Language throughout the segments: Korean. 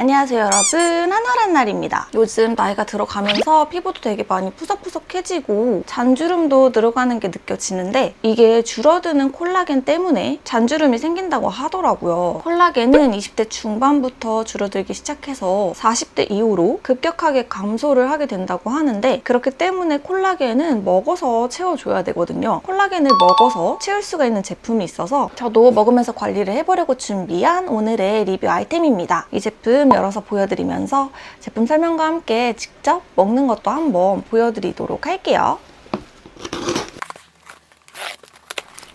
안녕하세요 여러분. 한화란 날입니다. 요즘 나이가 들어가면서 피부도 되게 많이 푸석푸석해지고 잔주름도 늘어가는 게 느껴지는데 이게 줄어드는 콜라겐 때문에 잔주름이 생긴다고 하더라고요. 콜라겐은 20대 중반부터 줄어들기 시작해서 40대 이후로 급격하게 감소를 하게 된다고 하는데 그렇기 때문에 콜라겐은 먹어서 채워줘야 되거든요. 콜라겐을 먹어서 채울 수가 있는 제품이 있어서 저도 먹으면서 관리를 해보려고 준비한 오늘의 리뷰 아이템입니다. 이 제품 열어서 보여드리면서 제품 설명과 함께 직접 먹는 것도 한번 보여드리도록 할게요.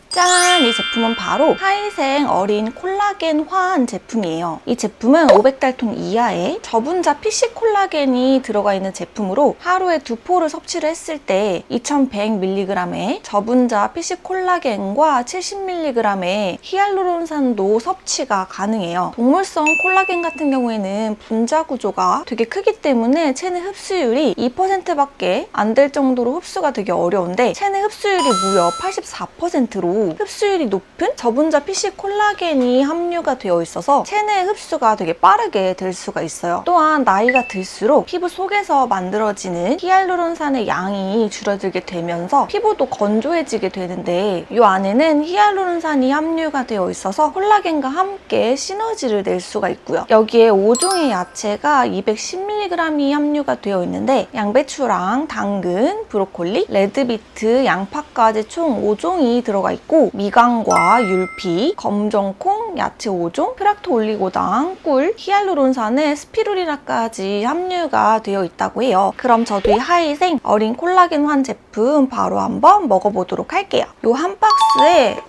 짠! 이 제품은 바로 하이생 어린 콜라겐 화한 제품이에요. 이 제품은 500달통 이하의 저분자 PC 콜라겐이 들어가 있는 제품으로 하루에 두 포를 섭취를 했을 때 2100mg의 저분자 PC 콜라겐과 70mg의 히알루론산도 섭취가 가능해요. 동물성 콜라겐 같은 경우에는 분자 구조가 되게 크기 때문에 체내 흡수율이 2%밖에 안 될 정도로 흡수가 되게 어려운데 체내 흡수율이 무려 84%로 흡수 율이 높은 저분자 PC 콜라겐이 함유가 되어 있어서 체내 흡수가 되게 빠르게 될 수가 있어요. 또한 나이가 들수록 피부 속에서 만들어지는 히알루론산의 양이 줄어들게 되면서 피부도 건조해지게 되는데 이 안에는 히알루론산이 함유가 되어 있어서 콜라겐과 함께 시너지를 낼 수가 있고요. 여기에 5종의 야채가 210mg이 함유가 되어 있는데 양배추랑 당근, 브로콜리, 레드비트, 양파까지 총 5종이 들어가 있고 미 강과 율피, 검정콩, 야채 5종, 프락토 올리고당, 꿀, 히알루론산에 스피루리나까지 함유가 되어 있다고 해요. 그럼 저도 이 하이생 어린 콜라겐 환 제품 바로 한번 먹어보도록 할게요. 이 한 박스에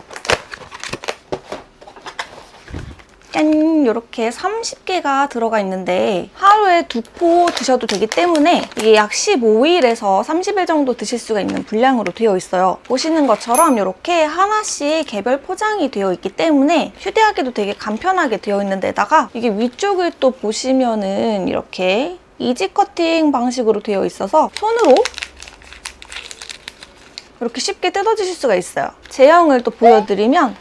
짠! 이렇게 30개가 들어가 있는데 하루에 두 포 드셔도 되기 때문에 이게 약 15일에서 30일 정도 드실 수가 있는 분량으로 되어 있어요. 보시는 것처럼 이렇게 하나씩 개별 포장이 되어 있기 때문에 휴대하기도 되게 간편하게 되어 있는 데다가 이게 위쪽을 또 보시면은 이렇게 이지 커팅 방식으로 되어 있어서 손으로 이렇게 쉽게 뜯어주실 수가 있어요. 제형을 또 보여드리면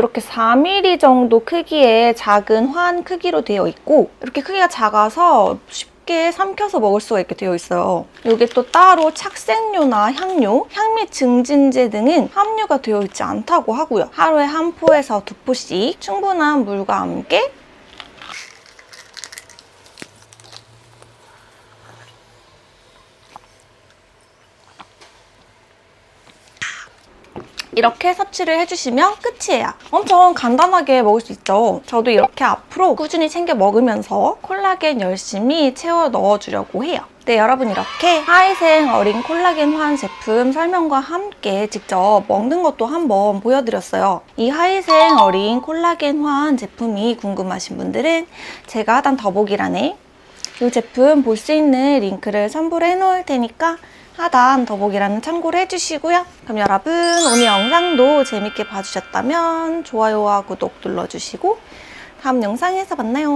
이렇게 4mm 정도 크기의 작은 환 크기로 되어 있고 이렇게 크기가 작아서 쉽게 삼켜서 먹을 수가 있게 되어 있어요. 이게 또 따로 착색료나 향료, 향미 증진제 등은 함유가 되어 있지 않다고 하고요. 하루에 한 포에서 두 포씩 충분한 물과 함께 이렇게 섭취를 해주시면 끝이에요. 엄청 간단하게 먹을 수 있죠. 저도 이렇게 앞으로 꾸준히 챙겨 먹으면서 콜라겐 열심히 채워 넣어주려고 해요. 네, 여러분 이렇게 하이생 어린 콜라겐 화한 제품 설명과 함께 직접 먹는 것도 한번 보여드렸어요. 이 하이생 어린 콜라겐 화한 제품이 궁금하신 분들은 제가 하단 더보기란에 이 제품 볼 수 있는 링크를 첨부를 해놓을 테니까 하단 더보기란은 참고를 해주시고요. 그럼 여러분 오늘 영상도 재밌게 봐주셨다면 좋아요와 구독 눌러주시고 다음 영상에서 만나요.